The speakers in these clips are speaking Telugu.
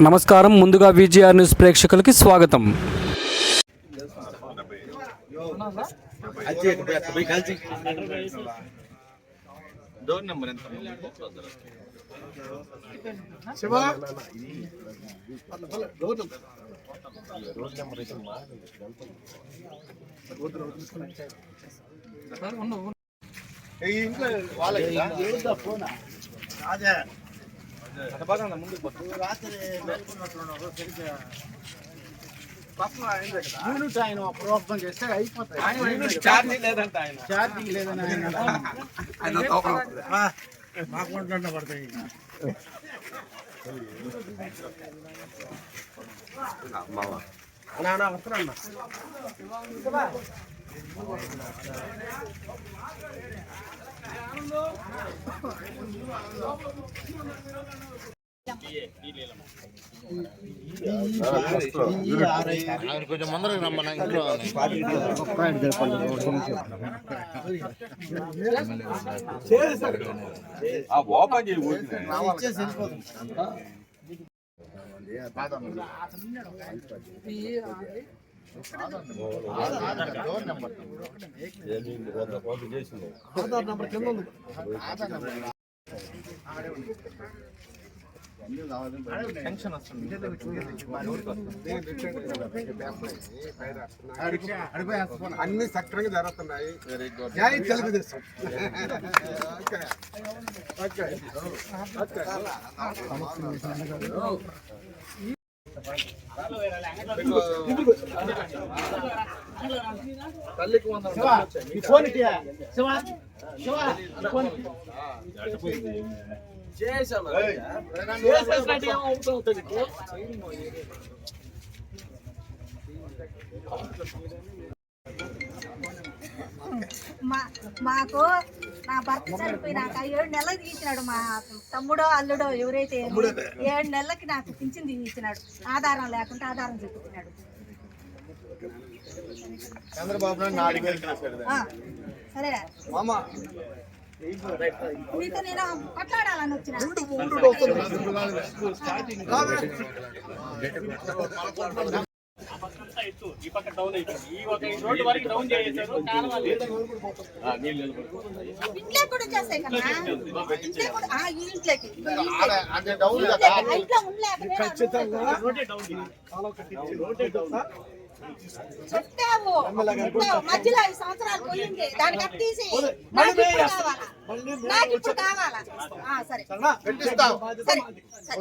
నమస్కారం. ముందుగా విజిఆర్ న్యూస్ ప్రేక్షకులకి స్వాగతం. ఇంట్లో యూనిట్ ఆయన ప్రోగ్రామ్ చేస్తే అయిపోతాయి. ఛార్జింగ్ లేదంట ఆయన. ఛార్జింగ్ లేదని ఆయన మాకు వంట పడతాయి. నాన్న వస్తున్నా కొంచెం ముందరకు రమ్మన్నా ఇంట్లో ఓపెన్ చేయి ఆధార్ నెంబర్ కింద ఉంది. వస్తుంది అన్ని సక్రంగా జరుగుతున్నాయి. వెరీ గుడ్ జై తెలుగుదేశం. ఓకే. ఓకే. తల్లికి వందనం ఈ ఫోన్ ఇటీయా శివ శివ ఈ ఫోన్ మా మాకు నా భర్త చనిపోయినాక ఏడు నెలలకు తీయించినాడు మా తమ్ముడో అల్లుడో ఎవరైతే ఏడు నెలలకి నాకు పింఛన్ తీయించినాడు ఆధారం లేకుండా ఆధారం చూపించినాడు. సరే. మామ. మీతో నేను కొట్లాడాలని వచ్చిన? చేస్తాయి కదా ఇంట్లో కూడా ఆ, ఈ ఈ ఇంట్లోకి. అంటే డౌన్ ఉండలేకనే ఖచ్చితంగా చెప్పావు చెప్పావు. మధ్యలో ఐదు సంవత్సరాలు పోయింది. దానికి అప్పు తీసి నాకు ఇప్పుడు కావాలా? నాకు ఇప్పుడు కావాలా? ఆ, సరే. సరే. సరే.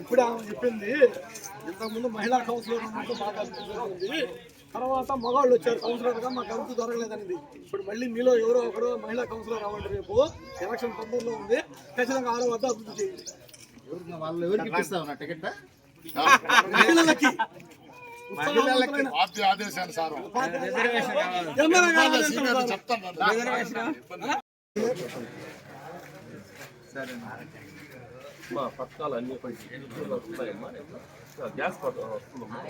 ఇప్పుడు ఆమె చెప్పింది ఇంతకుముందు మహిళా కౌన్సిలర్ జరిగింది తర్వాత మగవాళ్ళు వచ్చారు కౌన్సిలర్గా మాకు అంతు దొరకలేదనేది ఇప్పుడు మళ్ళీ మీలో ఎవరో ఒకరు మహిళా కౌన్సిలర్ అవ్వండి రేపు. ఎలక్షన్ తొందరలో ఉంది. ఖచ్చితంగా ఆరో వద్ద అభివృద్ధి చేయండి. వాళ్ళు ఎవరికి టికెట్ మహిళలకి. పార్టీ ఆదేశానుసారం చెప్తాను మా పథకాలు అన్ని వస్తున్నాయమ్మా గ్యాస్ వస్తుందమ్మా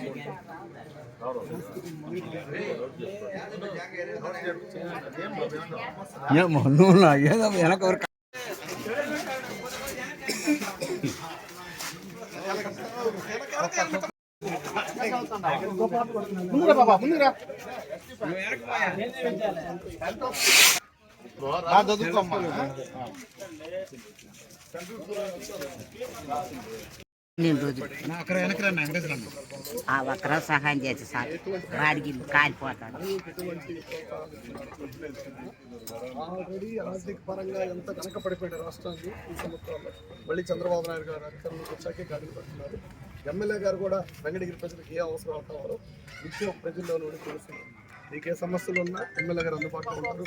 ముందురా బాబా ముందురా చదువుకోమ్మా ఆ ఒక్కరో సహాయం చేసి సార్ వాడికి కాలిపోతాడు ఆల్రెడీ ఆర్థిక పరంగా ఎంత వెనకపడిపోయిన రాష్ట్రాన్ని ఈ సంవత్సరాల్లో మళ్ళీ చంద్రబాబు నాయుడు గారు అధికారంలోకి వచ్చాకే గాడికి పడుతున్నారు ఎమ్మెల్యే గారు కూడా వెంకటగిరి ప్రజలకు ఏ అవసరం కావాలో నిత్యం ప్రజల్లో నుండి తెలుస్తుంది మీకు ఏ సమస్యలు ఉన్నా ఎమ్మెల్యే గారు అందుబాటులో ఉంటారు.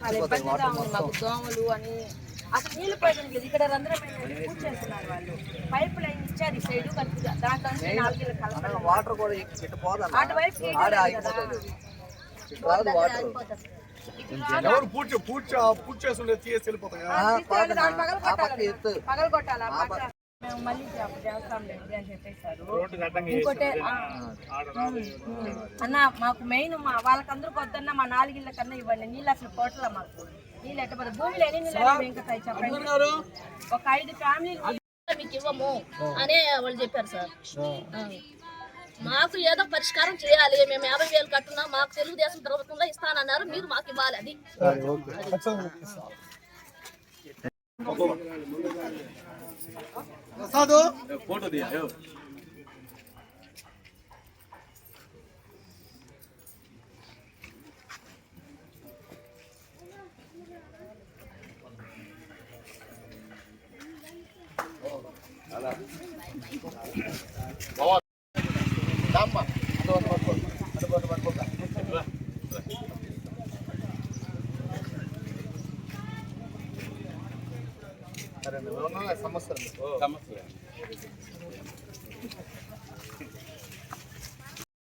మాకు దోమలు అని. అసలు లేదు. ఇక్కడ రంధ్రం పూజ చేస్తున్నారు వాళ్ళు. పైప్ లైన్ ఇచ్చారు. ఈ సైడ్ దాంట్లో కలపడం. వాటర్ కూడా ఇటు పోదా? అటువైపు. ఎవరు చేస్తుండే తీసి వెళ్ళిపోతాయా. అన్న మాకు మెయిన్ మా వాళ్ళకందరికి వద్దన్న మా నాలుగిళ్ళ కన్నా ఇవ్వండి. నీళ్ళు అసలు పోట్ల మాకు. నీళ్ళు ఎట్టబడి భూమిలో ఎన్ని నీళ్ళు చెప్పండి. ఒక ఐదు ఫ్యామిలీలు మీకు ఇవ్వము అనే వాళ్ళు చెప్పారు సార్. మాకు ఏదో పరిష్కారం చేయాలి. మేము యాభై వేలు కట్టున్నా మాకు తెలుగుదేశం ప్రభుత్వంలో ఇస్తానన్నారు. మీరు మాకు ఇవ్వాలి అది. ప్రసాదు.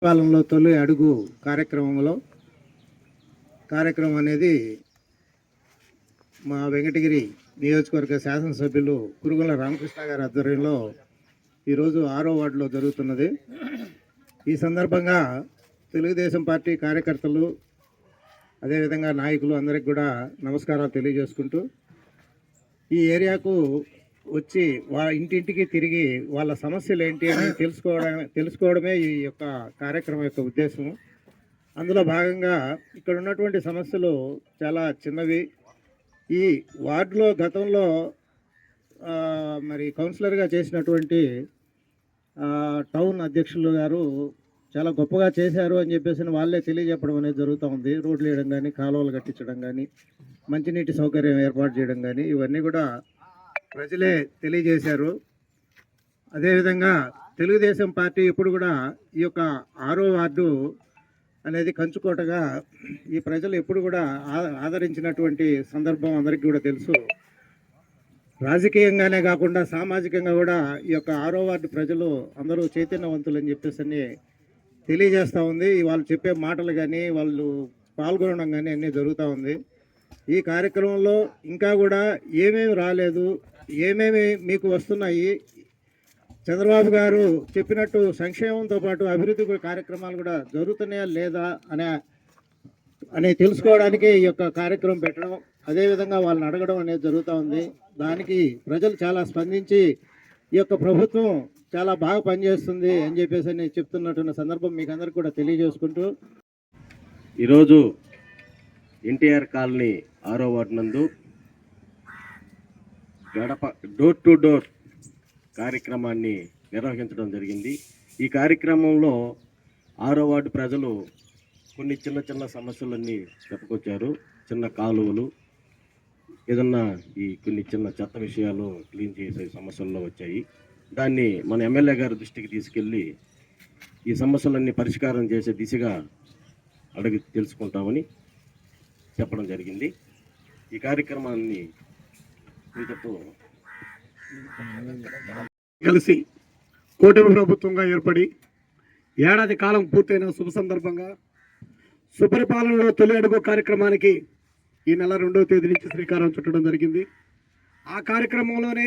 కాలంలో తొలి అడుగు కార్యక్రమంలో కార్యక్రమం అనేది మా వెంకటగిరి నియోజకవర్గ శాసనసభ్యులు కురుగుల రామకృష్ణ గారి ఆధ్వర్యంలో ఈరోజు ఆరో వార్డులో జరుగుతున్నది. ఈ సందర్భంగా తెలుగుదేశం పార్టీ కార్యకర్తలు అదేవిధంగా నాయకులు అందరికి కూడా నమస్కారాలు తెలియజేసుకుంటూ ఈ ఏరియాకు వచ్చి వా ఇంటింటికి తిరిగి వాళ్ళ సమస్యలు ఏంటి అని తెలుసుకోవడం తెలుసుకోవడమే ఈ యొక్క కార్యక్రమం యొక్క ఉద్దేశం అందులో భాగంగా ఇక్కడ ఉన్నటువంటి సమస్యలు చాలా చిన్నవి. ఈ వార్డులో గతంలో మరి కౌన్సిలర్గా చేసినటువంటి టౌన్ అధ్యక్షులు గారు చాలా గొప్పగా చేశారు అని చెప్పేసి వాళ్ళే తెలియజెప్పడం అనేది జరుగుతూ ఉంది. రోడ్లు వేయడం కానీ కాలువలు కట్టించడం కానీ మంచినీటి సౌకర్యం ఏర్పాటు చేయడం కానీ ఇవన్నీ కూడా ప్రజలే తెలియజేశారు. అదేవిధంగా తెలుగుదేశం పార్టీ ఇప్పుడు కూడా ఈ యొక్క ఆరో వార్డు అనేది కంచుకోటగా ఈ ప్రజలు ఎప్పుడు కూడా ఆదరించినటువంటి సందర్భం అందరికీ కూడా తెలుసు. రాజకీయంగానే కాకుండా సామాజికంగా కూడా ఈ యొక్క ఆరో వార్డు ప్రజలు అందరూ చైతన్యవంతులు అని చెప్పేసి అని తెలియజేస్తూ ఉంది. వాళ్ళు చెప్పే మాటలు కానీ వాళ్ళు పాల్గొనడం కానీ అన్నీ జరుగుతూ ఉంది. ఈ కార్యక్రమంలో ఇంకా కూడా ఏమేమి రాలేదు ఏమేమి మీకు వస్తున్నాయి? చంద్రబాబు గారు చెప్పినట్టు సంక్షేమంతో పాటు అభివృద్ధి కార్యక్రమాలు కూడా జరుగుతున్నాయా లేదా అనే అని తెలుసుకోవడానికి ఈ యొక్క కార్యక్రమం పెట్టడం అదేవిధంగా వాళ్ళని అడగడం అనేది జరుగుతూ ఉంది. దానికి ప్రజలు చాలా స్పందించి ఈ యొక్క ప్రభుత్వం చాలా బాగా పనిచేస్తుంది అని చెప్పేసి అని చెప్తున్నటువంటి సందర్భం మీకు అందరికీ కూడా తెలియజేసుకుంటూ. ఈరోజు ఎన్టీఆర్ కాలనీ ఆరో వార్డు నందు గడప డోర్ టు డోర్ కార్యక్రమాన్ని నిర్వహించడం జరిగింది. ఈ కార్యక్రమంలో ఆరో వార్డు ప్రజలు కొన్ని చిన్న చిన్న సమస్యలన్నీ చెప్పుకొచ్చారు. చిన్న కాలువలు ఏదన్నా ఈ కొన్ని చిన్న చెత్త విషయాలు క్లీన్ చేసే సమస్యల్లో వచ్చాయి. దాన్ని మన ఎమ్మెల్యే గారి దృష్టికి తీసుకెళ్ళి ఈ సమస్యలన్నీ పరిష్కారం చేసే దిశగా అడిగి తెలుసుకుంటామని చెప్పడం జరిగింది. ఈ కార్యక్రమాన్ని కలిసి కూటమి ప్రభుత్వంగా ఏర్పడి ఏడాది కాలం పూర్తయిన శుభ సందర్భంగా సుపరిపాలనలో తొలి అడుగు కార్యక్రమానికి ఈ నెల రెండవ తేదీ నుంచి శ్రీకారం చుట్టడం జరిగింది. ఆ కార్యక్రమంలోనే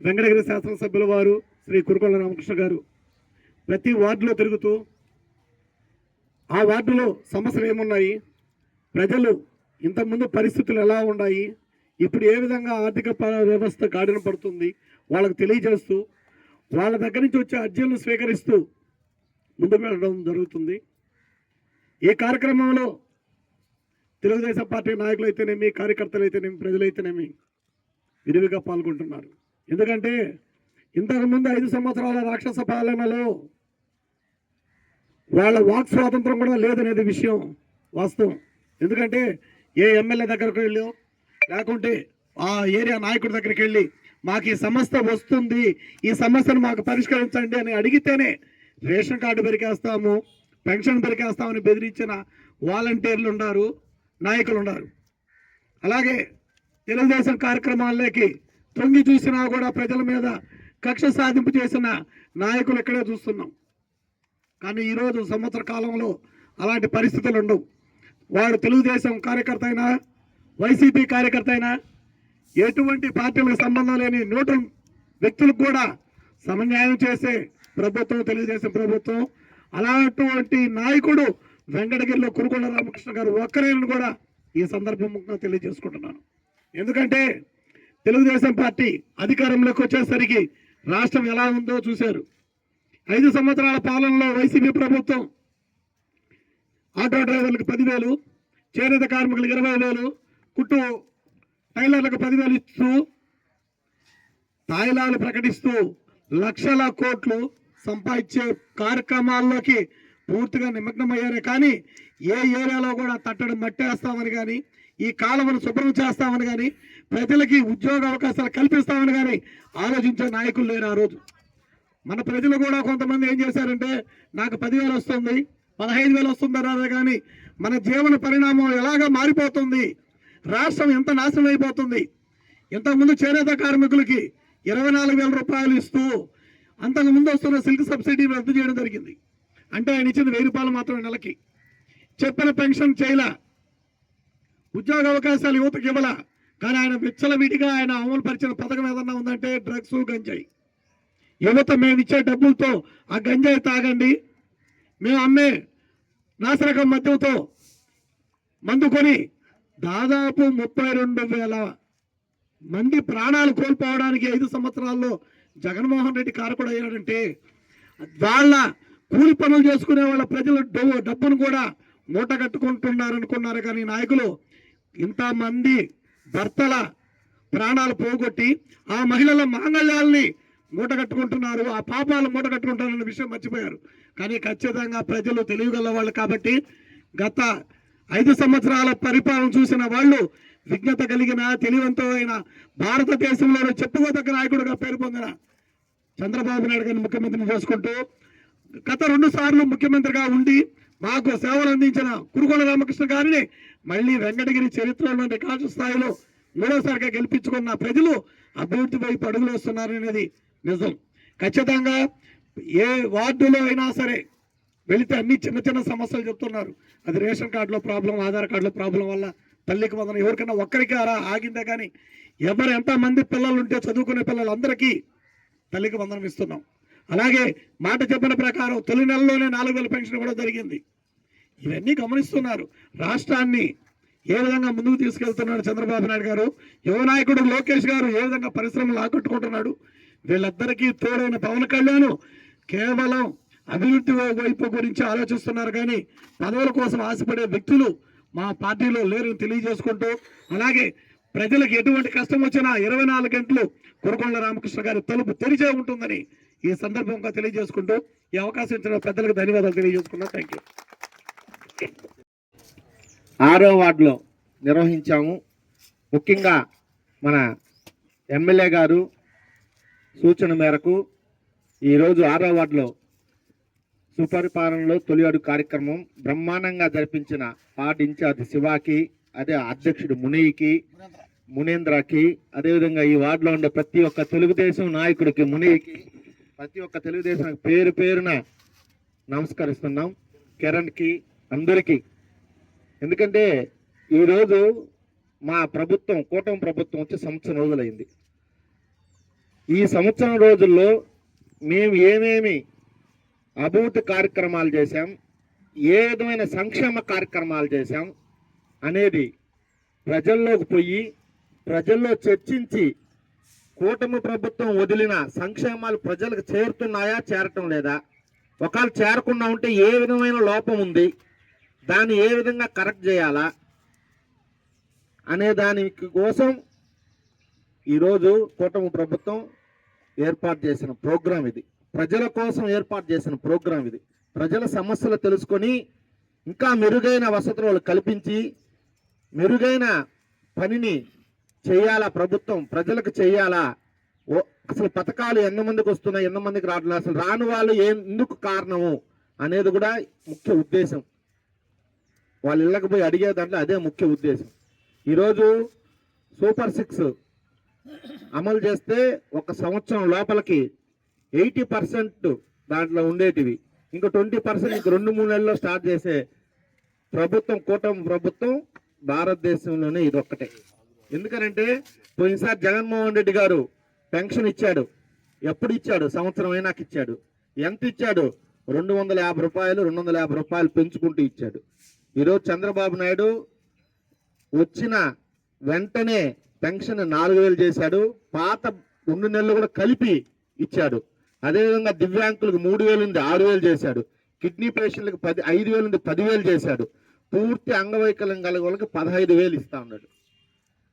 వెంకటగిరి శాసనసభ్యుల వారు శ్రీ కురుకొండ రామకృష్ణ గారు ప్రతి వార్డులో తిరుగుతూ ఆ వార్డులో సమస్యలు ఏమున్నాయి? ప్రజలు ఇంతకుముందు పరిస్థితులు ఎలా ఉన్నాయి? ఇప్పుడు ఏ విధంగా ఆర్థిక ప- వ్యవస్థ గాడిన పడుతుంది వాళ్ళకు తెలియజేస్తూ వాళ్ళ దగ్గర నుంచి వచ్చే అర్జీలను స్వీకరిస్తూ ముందుకు వెళ్ళడం జరుగుతుంది. ఈ కార్యక్రమంలో తెలుగుదేశం పార్టీ నాయకులు అయితేనేమి కార్యకర్తలు అయితేనేమి ప్రజలైతేనేమి విరివిగా పాల్గొంటున్నారు. ఎందుకంటే ఇంతకుముందు ఐదు సంవత్సరాల రాక్షస పాలనలో వాళ్ళ వాక్ స్వాతంత్రం కూడా లేదనేది విషయం వాస్తవం. ఎందుకంటే ఏ ఎమ్మెల్యే దగ్గరకు వెళ్ళో లేకుంటే ఆ ఏరియా నాయకుడి దగ్గరికి వెళ్ళి మాకు ఈ సమస్య వస్తుంది ఈ సమస్యను మాకు పరిష్కరించండి అని అడిగితేనే రేషన్ కార్డు పెరికేస్తాము పెన్షన్ పెరికేస్తామని బెదిరించిన వాలంటీర్లు ఉన్నారు నాయకులు ఉన్నారు. అలాగే తెలుగుదేశం కార్యక్రమాల్లోకి తొంగి చూసినా కూడా ప్రజల మీద కక్ష సాధింపు చేసిన నాయకులు ఇక్కడే చూస్తున్నాం. కానీ ఈరోజు సంవత్సర కాలంలో అలాంటి పరిస్థితులు ఉండవు. వాడు తెలుగుదేశం కార్యకర్త అయినా వైసీపీ కార్యకర్త అయినా ఎటువంటి పార్టీలకు సంబంధం లేని నూట వ్యక్తులకు కూడా సమన్యాయం చేసే ప్రభుత్వం తెలియజేసే ప్రభుత్వం అలాంటి నాయకుడు వెంకటగిరిలో కురుకొండ రామకృష్ణ గారు ఒక్కరేనని కూడా ఈ సందర్భంగా తెలియజేసుకుంటున్నాను. ఎందుకంటే తెలుగుదేశం పార్టీ అధికారంలోకి వచ్చేసరికి రాష్ట్రం ఎలా ఉందో చూశారు. ఐదు సంవత్సరాల పాలనలో వైసీపీ ప్రభుత్వం ఆటో డ్రైవర్లకు పదివేలు చేనేత కార్మికులకు ఇరవై వేలు కుట్టు టైలర్లకు పదివేలు ఇస్తూ తాయిలాలు ప్రకటిస్తూ లక్షల కోట్లు సంపాదించే కార్యక్రమాల్లోకి పూర్తిగా నిమగ్నమయ్యారే కానీ ఏ ఏరియాలో కూడా తట్టడం మట్టేస్తామని కానీ ఈ కాలువను శుభ్రం చేస్తామని కానీ ప్రజలకి ఉద్యోగ అవకాశాలు కల్పిస్తామని కానీ ఆలోచించే నాయకులు లేరు ఆ రోజు. మన ప్రజలు కూడా కొంతమంది ఏం చేశారంటే నాకు పదివేలు వస్తుంది పదహైదు వేలు వస్తుందన్నారు కానీ మన జీవన పరిణామం ఎలాగా మారిపోతుంది రాష్ట్రం ఎంత నాశనం అయిపోతుంది? ఇంతకుముందు చేనేత కార్మికులకి ఇరవై నాలుగు వేల రూపాయలు ఇస్తూ అంతకు ముందు వస్తున్న సిల్క్ సబ్సిడీ రద్దు చేయడం జరిగింది. అంటే ఆయన ఇచ్చింది వెయ్యి రూపాయలు మాత్రమే నెలకి. చెప్పిన పెన్షన్ చేయలా. ఉద్యోగ అవకాశాలు యువతకి ఇవ్వలా. కానీ ఆయన విచ్చలవిడిగా ఆయన అమలు పరిచిన పథకం ఏదన్నా ఉందంటే డ్రగ్స్ గంజాయి. యువత మేము ఇచ్చే డబ్బులతో ఆ గంజాయి తాగండి. మేము అమ్మే నాసిరకం మద్యంతో మందు కొని దాదాపు ముప్పై రెండు వేల మంది ప్రాణాలు కోల్పోవడానికి ఐదు సంవత్సరాల్లో జగన్మోహన్ రెడ్డి కారకుడు అయ్యాడంటే వాళ్ళ కూలి పనులు చేసుకునే వాళ్ళ ప్రజల డబ్బు డబ్బును కూడా మూట కట్టుకుంటున్నారు అనుకున్నారు కానీ నాయకులు ఇంతమంది భర్తల ప్రాణాలు పోగొట్టి ఆ మహిళల మాంగళ్యాల్ని మూట కట్టుకుంటున్నారు ఆ పాపాలు మూట కట్టుకుంటున్నారన్న విషయం మర్చిపోయారు. కానీ ఖచ్చితంగా ప్రజలు తెలియగల వాళ్ళు కాబట్టి గత ఐదు సంవత్సరాల పరిపాలన చూసిన వాళ్ళు విజ్ఞత కలిగిన తెలివంతమైన భారతదేశంలో చెప్పుకోదగ్గ నాయకుడిగా పేరు పొందిన చంద్రబాబు నాయుడు గారిని ముఖ్యమంత్రిని చేసుకుంటూ గత రెండు సార్లు ముఖ్యమంత్రిగా ఉండి మాకు సేవలు అందించిన కురుగోల రామకృష్ణ గారిని మళ్ళీ వెంకటగిరి చరిత్రలో రికార్డు స్థాయిలో మూడోసారిగా గెలిపించుకున్న ప్రజలు అభివృద్ధి వైపు అడుగులు వేస్తున్నారనేది నిజం. ఖచ్చితంగా ఏ వార్డులో అయినా సరే వెళితే అన్ని చిన్న చిన్న సమస్యలు చెప్తున్నారు. అది రేషన్ కార్డులో ప్రాబ్లం ఆధార్ కార్డులో ప్రాబ్లం వల్ల తల్లికి వందన. ఎవరికైనా ఒక్కరికి అలా ఆగిందే కానీ ఎవరు ఎంతమంది పిల్లలు ఉంటే చదువుకునే పిల్లలందరికీ తల్లికి వందనం ఇస్తున్నాం. అలాగే మాట చెప్పిన ప్రకారం తొలి నెలలోనే నాలుగు వేల పెన్షన్ కూడా జరిగింది. ఇవన్నీ గమనిస్తున్నారు. రాష్ట్రాన్ని ఏ విధంగా ముందుకు తీసుకెళ్తున్నాడు చంద్రబాబు నాయుడు గారు? యువ నాయకుడు లోకేష్ గారు ఏ విధంగా పరిశ్రమలు ఆకట్టుకుంటున్నాడు? వీళ్ళందరికీ తోడైన పవన్ కళ్యాణ్ కేవలం అభివృద్ధి వైపు గురించి ఆలోచిస్తున్నారు కానీ పదవుల కోసం ఆశపడే వ్యక్తులు మా పార్టీలో లేరని తెలియజేసుకుంటూ అలాగే ప్రజలకు ఎటువంటి కష్టం వచ్చినా ఇరవై నాలుగు గంటలు కురకొండ రామకృష్ణ గారి తలుపు తెరిచే ఉంటుందని ఈ సందర్భంగా తెలియజేసుకుంటూ ఈ అవకాశం ఇచ్చిన పెద్దలకు ధన్యవాదాలు తెలియజేసుకున్నా. థ్యాంక్ యూ ఆరో వార్డులో నిర్వహించాము. ముఖ్యంగా మన ఎమ్మెల్యే గారు సూచన మేరకు ఈరోజు ఆరో వార్డులో సుపరిపాలనలో తొలి అడుగు కార్యక్రమం బ్రహ్మాండంగా జరిపించిన వార్డు ఇన్ఛార్జ్ శివాకి అదే అధ్యక్షుడు మునయ్యకి మునేంద్రకి అదేవిధంగా ఈ వార్డులో ఉండే ప్రతి ఒక్క తెలుగుదేశం నాయకుడికి మునయ్యకి ప్రతి ఒక్క తెలుగుదేశం పేరు పేరున నమస్కరిస్తున్నాం. కిరణ్కి అందరికీ. ఎందుకంటే ఈరోజు మా ప్రభుత్వం కూటమి ప్రభుత్వం వచ్చి సంవత్సరం రోజులైంది. ఈ సంవత్సరం రోజుల్లో మేము ఏమేమి అభివృద్ధి కార్యక్రమాలు చేశాం. ఏ విధమైన సంక్షేమ కార్యక్రమాలు చేశాం అనేది ప్రజల్లోకి పోయి ప్రజల్లో చర్చించి కూటమి ప్రభుత్వం వదిలిన సంక్షేమాలు ప్రజలకు చేరుతున్నాయా చేరటం లేదా? ఒకవేళ చేరకుండా ఉంటే ఏ విధమైన లోపం ఉంది? దాన్ని ఏ విధంగా కరెక్ట్ చేయాలా? అనే దాని కోసం ఈరోజు కూటమి ప్రభుత్వం ఏర్పాటు చేసిన ప్రోగ్రాం ఇది. ప్రజల కోసం ఏర్పాటు చేసిన ప్రోగ్రాం ఇది. ప్రజల సమస్యలు తెలుసుకొని ఇంకా మెరుగైన వసతులు కల్పించి మెరుగైన పనిని చేయాలా ప్రభుత్వం? ప్రజలకు చేయాలా? ఓ అసలు పథకాలు ఎంతమందికి వస్తున్నాయి ఎంతమందికి రావట్లేదు? అసలు రాని వాళ్ళు ఎందుకు కారణము అనేది కూడా ముఖ్య ఉద్దేశం. వాళ్ళు ఇళ్ళకి పోయి అడిగే దాంట్లో అదే ముఖ్య ఉద్దేశం. ఈరోజు సూపర్ సిక్స్ అమలు చేస్తే ఒక సంవత్సరం లోపలికి ఎయిటీ పర్సెంట్ దాంట్లో ఉండేటివి. ఇంకా ట్వంటీ పర్సెంట్ ఇంక రెండు మూడు నెలల్లో స్టార్ట్ చేసే ప్రభుత్వం కూటమి ప్రభుత్వం భారతదేశంలోనే ఇది ఒక్కటే ఎందుకనంటే పోయినసారి జగన్మోహన్ రెడ్డి గారు పెన్షన్ ఇచ్చాడు. ఎప్పుడు ఇచ్చాడు? సంవత్సరం అయినాక ఇచ్చాడు. ఎంత ఇచ్చాడు? రెండు వందల యాభై రూపాయలు రెండు వందల యాభై రూపాయలు పెంచుకుంటూ ఇచ్చాడు. ఈరోజు చంద్రబాబు నాయుడు వచ్చిన వెంటనే పెన్షన్ నాలుగు వేలు చేశాడు. పాత రెండు నెలలు కూడా కలిపి ఇచ్చాడు. అదేవిధంగా దివ్యాంకులకు మూడు వేలు నుండి ఆరు వేలు చేశాడు. కిడ్నీ పేషెంట్లకు పది ఐదు వేలు నుండి పదివేలు చేశాడు. పూర్తి అంగవైకల్యం కలిగిన వాళ్ళకి పదహైదు వేలు ఇస్తా ఉన్నాడు.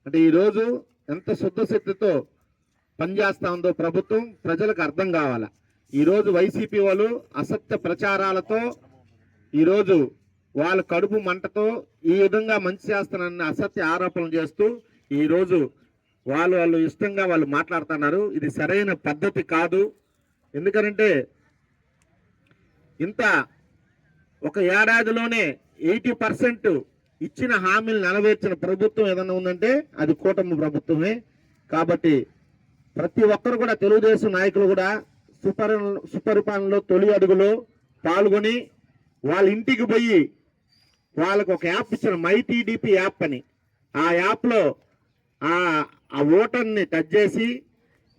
అంటే ఈరోజు ఎంత శుద్ధశక్తితో పనిచేస్తా ఉందో ప్రభుత్వం ప్రజలకు అర్థం కావాలా? ఈరోజు వైసీపీ వాళ్ళు అసత్య ప్రచారాలతో ఈరోజు వాళ్ళ కడుపు మంటతో ఈ విధంగా మంచి చేస్తానన్న అసత్య ఆరోపణలు చేస్తూ ఈరోజు వాళ్ళు వాళ్ళు ఇష్టంగా వాళ్ళు మాట్లాడుతున్నారు. ఇది సరైన పద్ధతి కాదు. ఎందుకనంటే ఇంత ఒక ఏడాదిలోనే ఎయిటీ పర్సెంట్ ఇచ్చిన హామీలు నెరవేర్చిన ప్రభుత్వం ఏదైనా ఉందంటే అది కూటమి ప్రభుత్వమే. కాబట్టి ప్రతి ఒక్కరు కూడా తెలుగుదేశం నాయకులు కూడా సుపరి సుపరిపాలనలో తొలి అడుగులో పాల్గొని వాళ్ళ ఇంటికి పోయి వాళ్ళకు ఒక యాప్ ఇచ్చిన మైటీడిపి యాప్ అని. ఆ యాప్లో ఆ ఆ ఓటర్ని టచ్ చేసి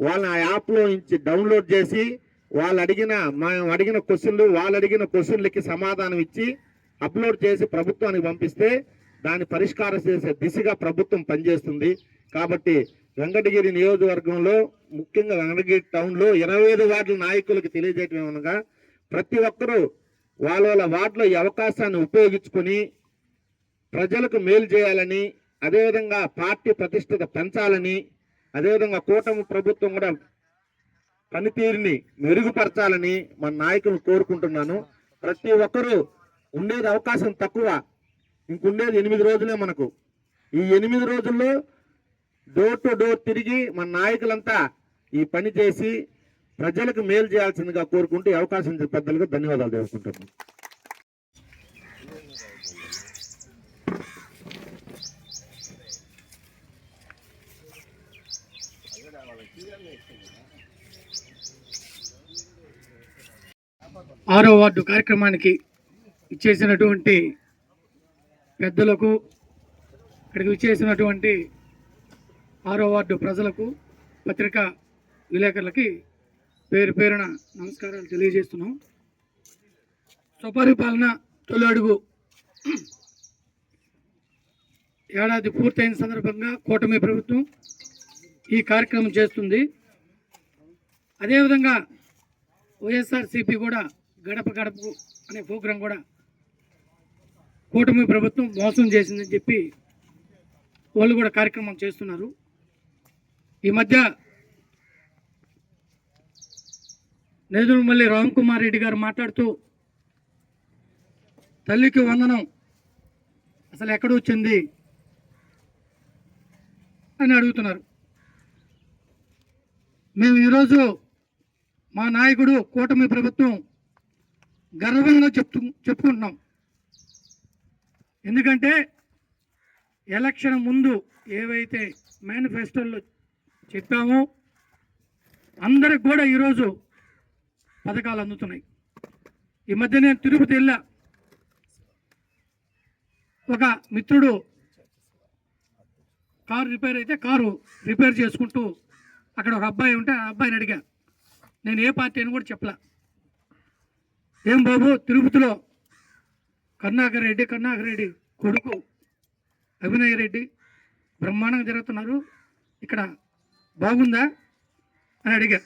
వాళ్ళ ఆ యాప్లో నుంచి డౌన్లోడ్ చేసి వాళ్ళు అడిగిన మనం అడిగిన క్వశ్చన్లు వాళ్ళు అడిగిన క్వశ్చన్లకి సమాధానం ఇచ్చి అప్లోడ్ చేసి ప్రభుత్వానికి పంపిస్తే దాన్ని పరిష్కారం చేసే దిశగా ప్రభుత్వం పనిచేస్తుంది. కాబట్టి వెంకటగిరి నియోజకవర్గంలో ముఖ్యంగా వెంకటగిరి టౌన్లో ఇరవై ఐదు వార్డుల నాయకులకు తెలియజేయటం ఏమనగా ప్రతి ఒక్కరూ వాళ్ళ వాళ్ళ వార్డులో ఈ అవకాశాన్ని ఉపయోగించుకొని ప్రజలకు మేలు చేయాలని అదేవిధంగా పార్టీ ప్రతిష్టత పెంచాలని అదేవిధంగా కూటమి ప్రభుత్వం కూడా పనితీరుని మెరుగుపరచాలని మన నాయకులు కోరుకుంటున్నాను. ప్రతి ఒక్కరూ ఉండేది అవకాశం తక్కువ ఇంకుండేది ఎనిమిది రోజులే మనకు. ఈ ఎనిమిది రోజుల్లో డోర్ టు డోర్ తిరిగి మన నాయకులంతా ఈ పని చేసి ప్రజలకు మేలు చేయాల్సిందిగా కోరుకుంటూ అవకాశం పెద్దలకు ధన్యవాదాలు తెలుసుకుంటున్నాను ఆరో వార్డు కార్యక్రమానికి ఇచ్చేసినటువంటి పెద్దలకు ఇక్కడికి ఇచ్చేసినటువంటి ఆరో వార్డు ప్రజలకు పత్రికా విలేకరులకి పేరు పేరున నమస్కారాలు తెలియజేస్తున్నాం. స్వపరిపాలన తొలి అడుగు ఏడాది పూర్తయిన సందర్భంగా కూటమి ప్రభుత్వం ఈ కార్యక్రమం చేస్తుంది. అదేవిధంగా వైఎస్ఆర్సీపీ కూడా గడప గడపకు అనే ప్రోగ్రాం కూడా కూటమి ప్రభుత్వం మోసం చేసిందని చెప్పి వాళ్ళు కూడా కార్యక్రమం చేస్తున్నారు. ఈ మధ్య నేదురుమల్లి రామ్ కుమార్ రెడ్డి గారు మాట్లాడుతూ తల్లికి వందనం అసలు ఎక్కడ వచ్చింది అని అడుగుతున్నారు. మేము ఈరోజు మా నాయకుడు కూటమి ప్రభుత్వం గర్వంగా చెప్తూ చెప్పుకుంటున్నాం. ఎందుకంటే ఎలక్షన్ ముందు ఏవైతే మేనిఫెస్టోల్లో చెప్పామో అందరికి కూడా ఈరోజు పథకాలు అందుతున్నాయి. ఈ మధ్య నేను తిరుపతి వెళ్ళా. ఒక మిత్రుడు కారు రిపేర్ అయితే కారు రిపేర్ చేసుకుంటూ అక్కడ ఒక అబ్బాయి ఉంటే ఆ అబ్బాయిని అడిగా. నేను ఏ పార్టీ అని కూడా చెప్పలే. ఏం బాబు తిరుపతిలో? కర్ణాకర్ రెడ్డి కర్ణాకర్ రెడ్డి కొడుకు అభినయ్ రెడ్డి బ్రహ్మాండంగా జరుగుతున్నారు. ఇక్కడ బాగుందా? అని అడిగా.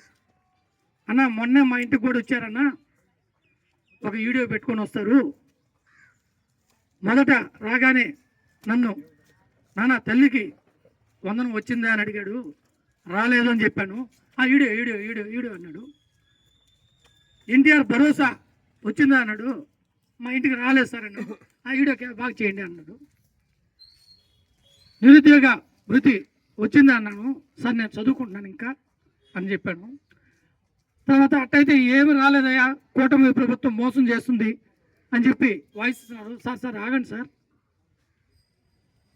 అన్న మొన్నే మా ఇంటికి కూడా వచ్చారన్న. ఒక వీడియో పెట్టుకొని వస్తారు. మొదట రాగానే నన్ను నాన్న తల్లికి వందనం వచ్చిందా? అని అడిగాడు. రాలేదు అని చెప్పాను. ఆ వీడియో వీడియో వీడియో వీడియో అన్నాడు. ఎన్టీఆర్ భరోసా వచ్చిందా అన్నాడు. మా ఇంటికి రాలేదు సార్ అన్నాడు. ఆ వీడియో బాగా చేయండి అన్నాడు. నిరుద్యోగ వృత్తి వచ్చిందా అన్నాను. సార్ నేను చదువుకుంటున్నాను ఇంకా అని చెప్పాను. తర్వాత అట్టయితే ఏమి రాలేదయ్యా. కూటమి ప్రభుత్వం మోసం చేస్తుంది అని చెప్పి వాయిస్ ఇస్తున్నాడు. సార్ సార్ ఆగండి సార్.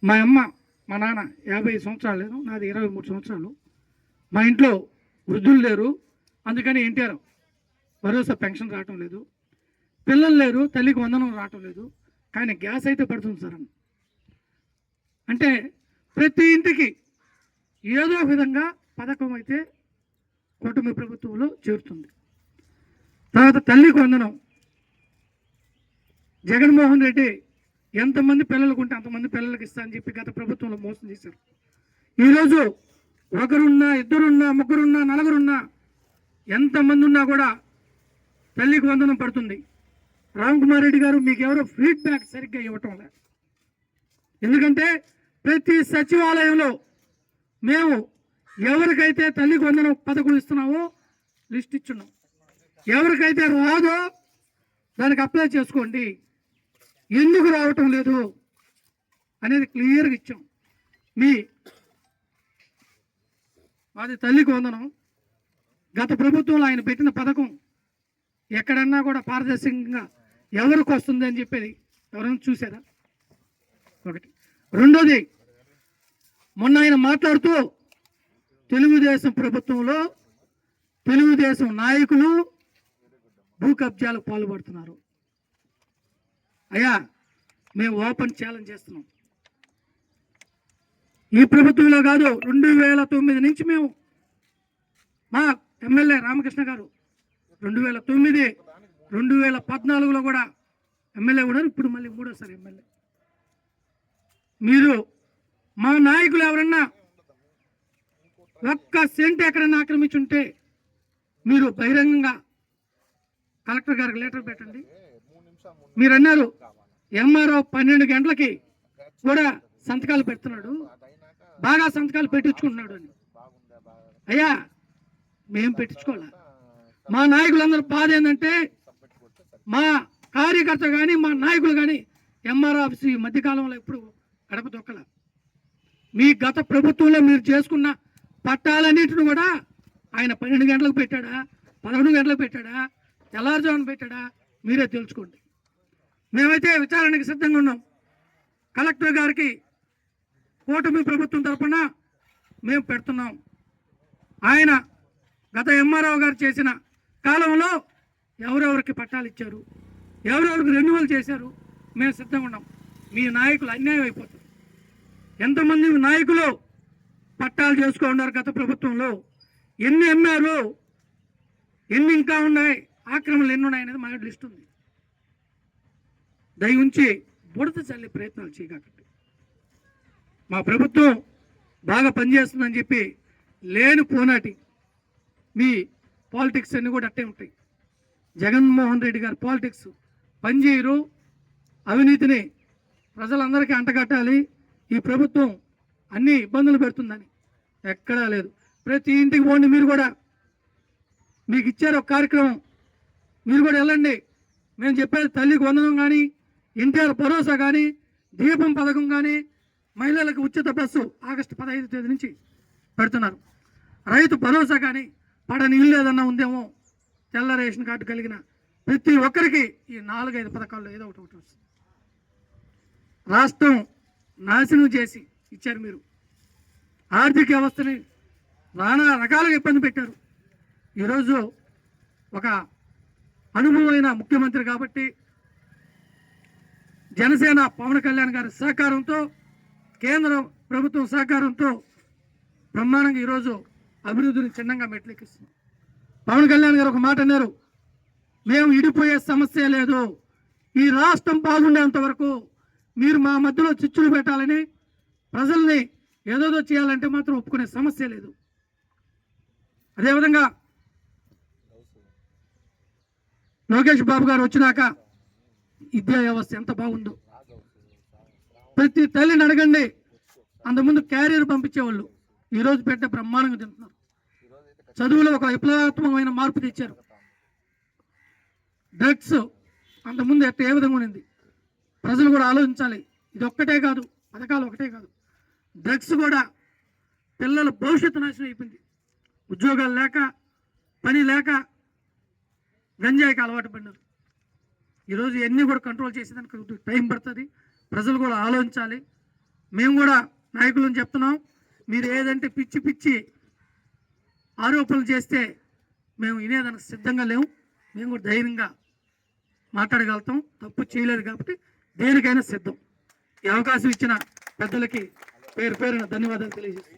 మా అమ్మ మా నాన్న యాభై సంవత్సరాలు లేదు. నాది ఇరవై మూడు సంవత్సరాలు. మా ఇంట్లో వృద్ధులు లేరు. అందుకని ఎన్టీఆర్ భరోసా పెన్షన్ రావటం లేదు. పిల్లలు లేరు తల్లికి వందనం రావటం లేదు. కానీ గ్యాస్ అయితే పడుతుంది సార్ అంటే ప్రతి ఇంటికి ఏదో విధంగా పథకం అయితే కూటమి ప్రభుత్వంలో చేరుతుంది. తర్వాత తల్లికి వందనం. జగన్మోహన్ రెడ్డి ఎంతమంది పిల్లలకు ఉంటే అంతమంది పిల్లలకు ఇస్తా అని చెప్పి గత ప్రభుత్వంలో మోసం చేశారు. ఈరోజు ఒకరున్నా ఇద్దరున్నా ముగ్గురున్నా నలుగురున్నా ఎంతమంది ఉన్నా కూడా తల్లికి వందనం పడుతుంది. రామ్ కుమార్ రెడ్డి గారు మీకు ఎవరో ఫీడ్బ్యాక్ సరిగ్గా ఇవ్వటం లేదు. ఎందుకంటే ప్రతి సచివాలయంలో మేము ఎవరికైతే తల్లికి వందనం పథకం ఇస్తున్నామో లిస్ట్ ఇచ్చున్నాం. ఎవరికైతే రాదో దానికి అప్లై చేసుకోండి. ఎందుకు రావటం లేదు అనేది క్లియర్గా ఇచ్చాం. మీ అది తల్లికి వందనం. గత ప్రభుత్వంలో ఆయన పెట్టిన పథకం ఎక్కడన్నా కూడా పారదర్శకంగా ఎవరికి వస్తుంది అని చెప్పేది ఎవరైనా చూసారా ఒకటి. రెండోది మొన్న ఆయన మాట్లాడుతూ తెలుగుదేశం ప్రభుత్వంలో తెలుగుదేశం నాయకులు భూ కబ్జాలకు పాల్పడుతున్నారు. అయ్యా మేము ఓపెన్ ఛాలెంజ్ చేస్తున్నాం. ఈ ప్రభుత్వంలో కాదు రెండు వేల తొమ్మిది నుంచి మేము మా ఎమ్మెల్యే రామకృష్ణ గారు రెండు వేల తొమ్మిది రెండు వేల పద్నాలుగులో కూడా ఎమ్మెల్యే ఉన్నారు ఇప్పుడు మళ్ళీ మూడోసారి ఎమ్మెల్యే. మీరు మా నాయకులు ఎవరన్నా ఒక్క సెంట్ ఎక్కడన్నా ఆక్రమించుంటే మీరు బహిరంగంగా కలెక్టర్ గారికి లెటర్ పెట్టండి. మీరు అన్నారు ఎంఆర్ఓ పన్నెండు గంటలకి కూడా సంతకాలు పెడుతున్నాడు. బాగా సంతకాలు పెట్టించుకుంటున్నాడు అని. అయ్యా మేము పెట్టించుకోవాలా? మా నాయకులందరూ బాధ ఏంటంటే మా కార్యకర్త కానీ మా నాయకులు కానీ ఎంఆర్ ఆఫీస్ ఈ మధ్యకాలంలో ఎప్పుడు గడప దొక్కల మీ గత ప్రభుత్వంలో మీరు చేసుకున్న పట్టాలన్నింటిని కూడా ఆయన పన్నెండు గంటలకు పెట్టాడా? పదకొండు గంటలకు పెట్టాడా? తెల్లారుజామున పెట్టాడా? మీరే తెలుసుకోండి. మేమైతే విచారణకి సిద్ధంగా ఉన్నాం. కలెక్టర్ గారికి కూటమి ప్రభుత్వం తరఫున మేము పెడుతున్నాం. ఆయన గత ఎంఆర్ఓ గారు చేసిన కాలంలో ఎవరెవరికి పట్టాలు ఇచ్చారు? ఎవరెవరికి రెన్యువల్ చేశారు? మేము సిద్ధంగా ఉన్నాం. మీ నాయకులు అన్యాయం అయిపోతారు. ఎంతమంది నాయకులు పట్టాలు చేసుకున్నారు గత ప్రభుత్వంలో? ఎన్ని అమ్మారు ఎన్ని ఇంకా ఉన్నాయి? ఆక్రమణలు ఎన్ని ఉన్నాయి అనేది మా లిస్ట్ ఉంది. దయ ఉంచి బుడత చల్లే ప్రయత్నాలు చేయకండి మా ప్రభుత్వం బాగా పనిచేస్తుందని చెప్పి లేని పోనాటి మీ పాలిటిక్స్ అన్నీ కూడా అట్టే ఉంటాయి. జగన్మోహన్ రెడ్డి గారి పాలిటిక్స్ పనిచేయరు. అవినీతిని ప్రజలందరికీ అంటగట్టాలి. ఈ ప్రభుత్వం అన్ని ఇబ్బందులు పెడుతుందని ఎక్కడా లేదు. ప్రతి ఇంటికి పోండి మీరు కూడా. మీకు ఇచ్చారు ఒక కార్యక్రమం. మీరు కూడా వెళ్ళండి. మేము చెప్పేది తల్లికి వందనం కానీ ఎన్టీఆర్ భరోసా కానీ దీపం పథకం కానీ మహిళలకు ఉచిత బస్సు ఆగస్టు పదహైదు తేదీ నుంచి పెడుతున్నారు. రైతు భరోసా కానీ పడని ఇల్లు ఏదన్నా ఉందేమో తెల్ల రేషన్ కార్డు కలిగిన ప్రతి ఒక్కరికి ఈ నాలుగైదు పథకాల్లో ఏదో ఒకటి ఒకటి వస్తుంది. రాష్ట్రం నాశనం చేసి ఇచ్చారు మీరు. ఆర్థిక వ్యవస్థని నానా రకాలుగా ఇబ్బంది పెట్టారు. ఈరోజు ఒక అనుభవమైన ముఖ్యమంత్రి కాబట్టి జనసేన పవన్ కళ్యాణ్ గారి సహకారంతో కేంద్ర ప్రభుత్వం సహకారంతో బ్రహ్మాండంగా ఈరోజు అభివృద్ధిని చిన్నంగా మెట్లెక్కిస్తున్నాం. పవన్ కళ్యాణ్ గారు ఒక మాట అన్నారు. మేము ఇడిపోయే సమస్య లేదు. ఈ రాష్ట్రం బాగుండేంత వరకు మీరు మా మధ్యలో చిచ్చులు పెట్టాలని ప్రజల్ని ఏదోదో చేయాలంటే మాత్రం ఒప్పుకునే సమస్య లేదు. అదేవిధంగా లోకేష్ బాబు గారు వచ్చినాక విద్యా వ్యవస్థ ఎంత బాగుందో. ప్రతి తల్లిని అడగండి. అంతకుముందు క్యారియర్ పంపించేవాళ్ళు. ఈరోజు పెట్టే బ్రహ్మాండంగా తింటున్నారు. చదువులో ఒక విప్లవాత్మకమైన మార్పు తెచ్చారు. డ్రగ్స్ అంతకుముందు ఎట్ట ఏ విధంగా ఉంది ప్రజలు కూడా ఆలోచించాలి. ఇది ఒక్కటే కాదు పథకాలు ఒకటే కాదు. డ్రగ్స్ కూడా పిల్లల భవిష్యత్తు నాశనం అయిపోయింది. ఉద్యోగాలు లేక పని లేక గంజాయికి అలవాటు పడినారు. ఈరోజు ఇవన్నీ కూడా కంట్రోల్ చేసేదానికి టైం పడుతుంది. ప్రజలు కూడా ఆలోచించాలి. మేము కూడా నాయకులను చెప్తున్నాం. మీరు ఏదంటే పిచ్చి పిచ్చి ఆరోపణలు చేస్తే మేము వినేదానికి సిద్ధంగా లేవు. మేము కూడా ధైర్యంగా మాట్లాడగలుగుతాం. తప్పు చేయలేదు కాబట్టి దేనికైనా సిద్ధం. ఈ అవకాశం ఇచ్చిన పెద్దలకి పేరు పేరున ధన్యవాదాలు తెలియజేస్తాం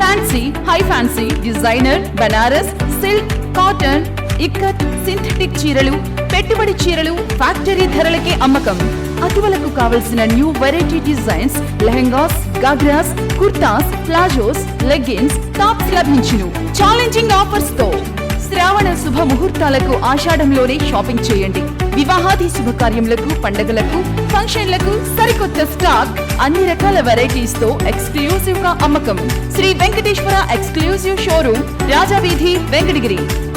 Fancy high fancy designer Banaras silk cotton ikat synthetic చీరలు పెట్టుబడి చీరలు ఫ్యాక్టరీ ధరలకే అమ్మకం. అటువలకు కావలసిన new variety designs lehengas ghagras kurtas palazzos leggings tops లభించును. ఛాలెంజింగ్ ఆఫర్స్తో. శ్రావణ శుభ ముహూర్తాలకు ఆషాఢంలోనే షాపింగ్ చేయండి. వివాహాది శుభకార్యములకు పండగలకు ఫంక్షన్లకు సరికొత్త స్టాక్ అన్ని రకాల వెరైటీస్తో ఎక్స్క్లూజివ్గా అమ్మకం. Sri Venkateswara exclusive showroom Rajaveedhi Venkatagiri.